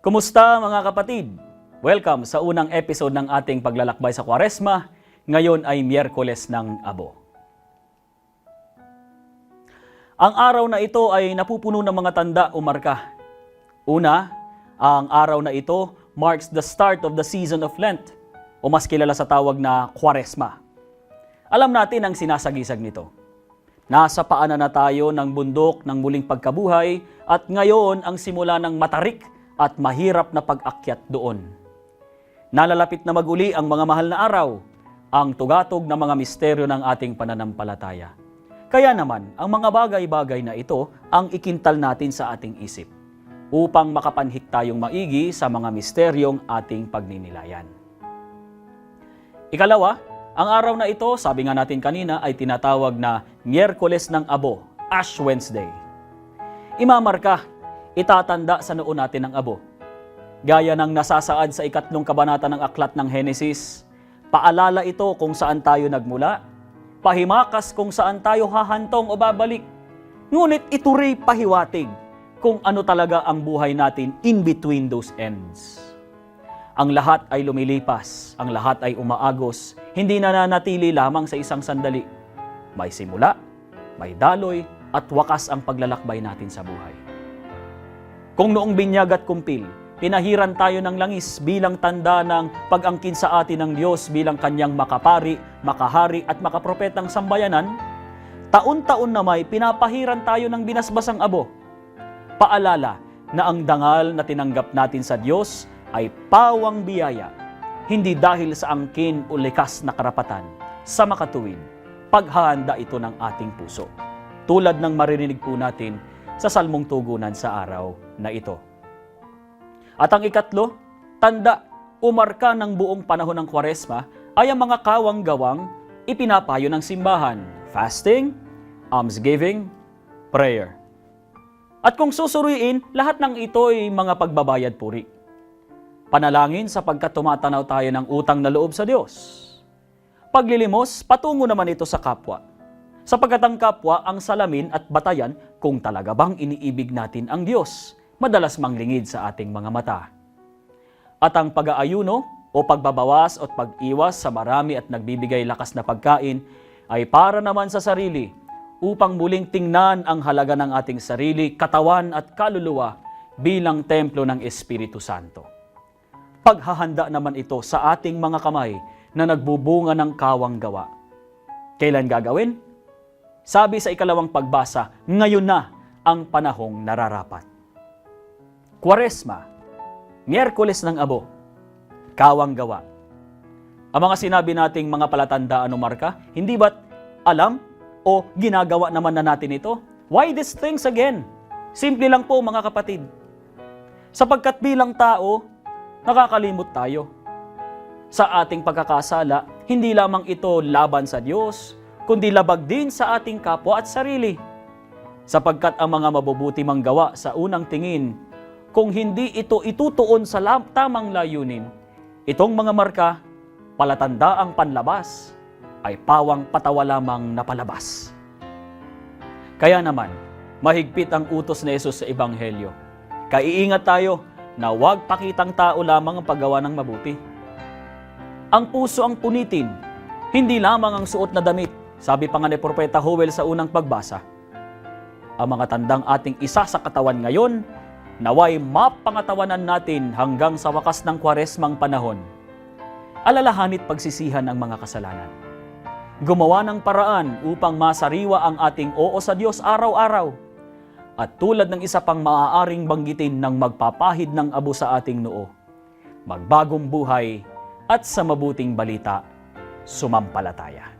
Kumusta mga kapatid? Welcome sa unang episode ng ating paglalakbay sa Kwaresma. Ngayon ay Miyerkules ng Abo. Ang araw na ito ay napupuno ng mga tanda o marka. Una, ang araw na ito marks the start of the season of Lent o mas kilala sa tawag na Kwaresma. Alam natin ang sinasagisag nito. Nasa paanan na tayo ng bundok ng muling pagkabuhay at ngayon ang simula ng matarik at mahirap na pag-akyat doon. Nalalapit na maguli ang mga mahal na araw, ang tugatog na mga misteryo ng ating pananampalataya. Kaya naman, ang mga bagay-bagay na ito ang ikintal natin sa ating isip upang makapanhik tayong maigi sa mga misteryong ating pagninilayan. Ikalawa, ang araw na ito, sabi nga natin kanina, ay tinatawag na Miyerkules ng Abo, Ash Wednesday. Imamarka, itatanda sa noo natin ang abo. Gaya ng nasasaad sa ikatlong kabanata ng aklat ng Henesis, paalala ito kung saan tayo nagmula, pahimakas kung saan tayo hahantong o babalik. Ngunit ito rin pahiwatig kung ano talaga ang buhay natin in between those ends. Ang lahat ay lumilipas, ang lahat ay umaagos, hindi nananatili lamang sa isang sandali. May simula, may daloy, at wakas ang paglalakbay natin sa buhay. Kung noong binyag at kumpil, pinahiran tayo ng langis bilang tanda ng pag-angkin sa atin ng Diyos bilang kanyang makapari, makahari at makapropetang sambayanan, taon-taon na may pinapahiran tayo ng binasbasang abo. Paalala na ang dangal na tinanggap natin sa Diyos ay pawang biyaya, hindi dahil sa angkin o likas na karapatan, sa makatuwid, paghahanda ito ng ating puso. Tulad ng maririnig po natin sa salmong tugunan sa araw na ito. At ang ikatlo, tanda o marka ng buong panahon ng kwaresma ay ang mga kawang gawang ipinapayo ng simbahan. Fasting, almsgiving, prayer. At kung susuriin, lahat ng ito ay mga pagbabayad puri. Panalangin sapagkat tumatanaw tayo ng utang na loob sa Diyos. Paglilimos, patungo naman ito sa kapwa. Sapagkat ang kapwa ang salamin at batayan kung talaga bang iniibig natin ang Diyos, madalas manglingid sa ating mga mata. At ang pag-aayuno o pagbabawas at pag-iwas sa marami at nagbibigay lakas na pagkain ay para naman sa sarili upang muling tingnan ang halaga ng ating sarili, katawan at kaluluwa bilang templo ng Espiritu Santo. Paghahanda naman ito sa ating mga kamay na nagbubunga ng kawang gawa. Kailan gagawin? Sabi sa ikalawang pagbasa, ngayon na ang panahong nararapat. Kwaresma, Miyerkules ng Abo, Kawang Gawa. Ang mga sinabi nating mga palatandaan o marka, hindi ba't alam o ginagawa naman na natin ito? Why these things again? Simple lang po mga kapatid. Sapagkat bilang tao, nakakalimot tayo. Sa ating pagkakasala, hindi lamang ito laban sa Diyos, kundi labag din sa ating kapwa at sarili. Sapagkat ang mga mabubuti mang gawa sa unang tingin, kung hindi ito itutuon sa tamang layunin, itong mga marka, palatanda ang panlabas, ay pawang patawa lamang na palabas. Kaya naman, mahigpit ang utos ni Jesus sa Ebanghelyo. Kaiingat tayo na huwag pakitang tao lamang ang paggawa ng mabuti. Ang puso ang punitin, hindi lamang ang suot na damit, sabi pa nga ni Propeta Joel sa unang pagbasa. Ang mga tandang ating isa sa katawan ngayon, naway mapangatawanan natin hanggang sa wakas ng kwaresmang panahon. Alalahanit pagsisihan ang mga kasalanan. Gumawa ng paraan upang masariwa ang ating oo sa Diyos araw-araw. At tulad ng isa pang maaaring banggitin ng magpapahid ng abo sa ating noo, magbagong buhay at sa mabuting balita, sumampalataya.